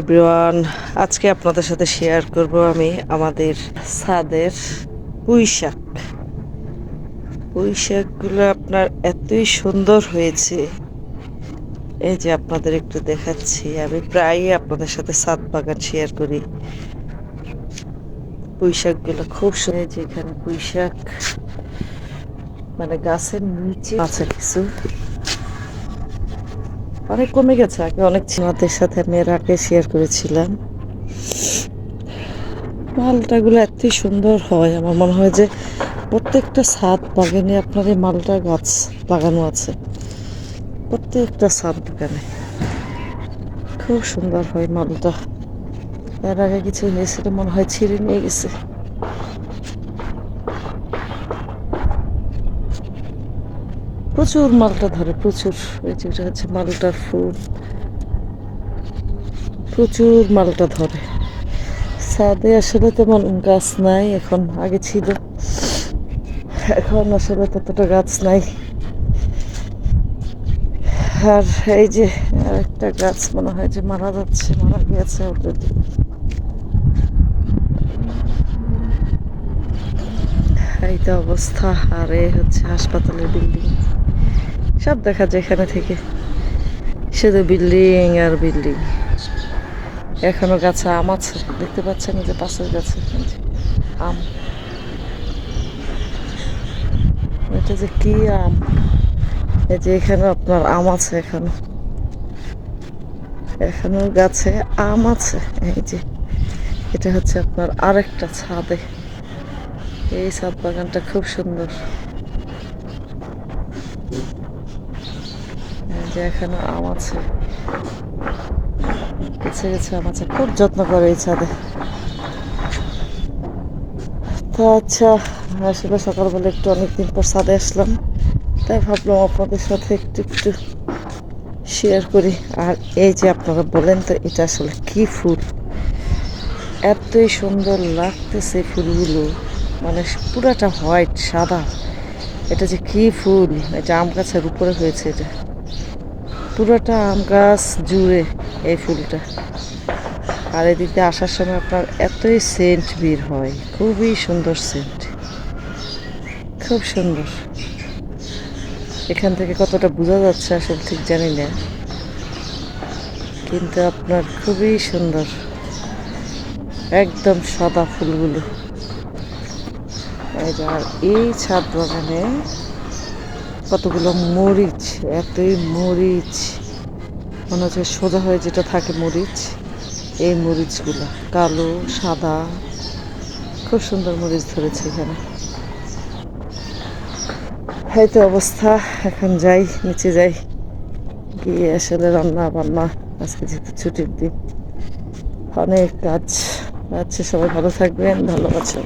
Everyone আজকে আপনাদের সাথে শেয়ার করব আমি আমাদের ছাদের পুঁই শাক পুঁই শাকগুলো আপনার এতই সুন্দর হয়েছে। এই যে আপনাদের একটু দেখাচ্ছি। আমি প্রায়ই আপনাদের সাথে ছাদ বাগান শেয়ার করি। পুঁই শাকগুলো খুব সুন্দর এই যে এখানে পুঁই শাক মানে গাছের নিচে আছে কিছু। অনেক কমে গেছে, আগে অনেক ছিল। আমাদের সাথে আমি এর আগে শেয়ার করেছিলাম। মালটাগুলো এতই সুন্দর হয়, আমার মনে হয় যে প্রত্যেকটা ছাদ বাগানে আপনার এই মালটা গাছ লাগানো আছে। প্রত্যেকটা ছাদ বাগানে। খুব সুন্দর হয় মালটা। এর আগে কিছু হয়েছিল মনে হয় ছিঁড়ে নিয়ে গেছে। প্রচুর মালটা ধরে, প্রচুর এই যে এটা হচ্ছে মালটার ফুল। প্রচুর মালটা ধরে। ছাদে আসলে তেমন গাছ নাই, এখন আগে ছিল। এখন আসলে ততটা গাছ নাই। আর এই যে একটা গাছ মনে হয় যে মারা যাচ্ছে, মারা গিয়েছে অলরেডি এই তো অবস্থা, আর এ হচ্ছে হাসপাতালের বিল্ডিং সব দেখা যায় এখানে থেকে। শুধু বিল্ডিং আর বিল্ডিং। এখনও গাছে আম আছে। দেখতে পাচ্ছেন যে পাশের গাছে। আম। এটা যে কি আম? এই যে এখানে আপনার আম আছে এখনও। এখনও গাছে আম আছে। এই যে। এটা হচ্ছে আপনার আরেকটা ছাদে। এই ছাদ বাগানটা খুব সুন্দর। যে এখানে আম আছে। গেছে গেছে আম আছে। খুব যত্ন করে এই ছাদে। তো আচ্ছা আসলে সকালবেলা একটু অনেকদিন পর ছাদে আসলাম। তাই ভাবলাম আপনাদের সাথে একটু একটু শেয়ার করি। আর এই যে আপনারা বলেন তো, এটা আসলে কি ফুল? এতই সুন্দর লাগতেছে ফুলগুলো। মানে পুরাটা হোয়াইট সাদা। এটা যে কি ফুল? এটা আম গাছের উপরে হয়েছে এটা। পুরোটা আম গাছ জুড়ে এই ফুলটা। আর এদিকে আসার সময় আপনার এতই সেন্ট বের হয়, খুবই সুন্দর সেন্ট খুব সুন্দর। এখান থেকে কতটা বোঝা যাচ্ছে আসলে ঠিক জানি না। কিন্তু আপনার খুবই সুন্দর। একদম সাদা ফুলগুলো। আর এই ছাদ বাগানে কতগুলো মরিচ, এতই মরিচ। মনে হচ্ছে সোজা হয়ে যেটা থাকে মরিচ। এই মরিচগুলো, কালো, সাদা। খুব সুন্দর মরিচ ধরেছে এখানে। হয়তো অবস্থা, এখন যাই, নিচে যাই। গিয়ে আসলে রান্না বান্না আজকে যেহেতু ছুটির দিন। অনেক কাজ। আচ্ছা সবাই ভালো থাকবেন ভালো আছেন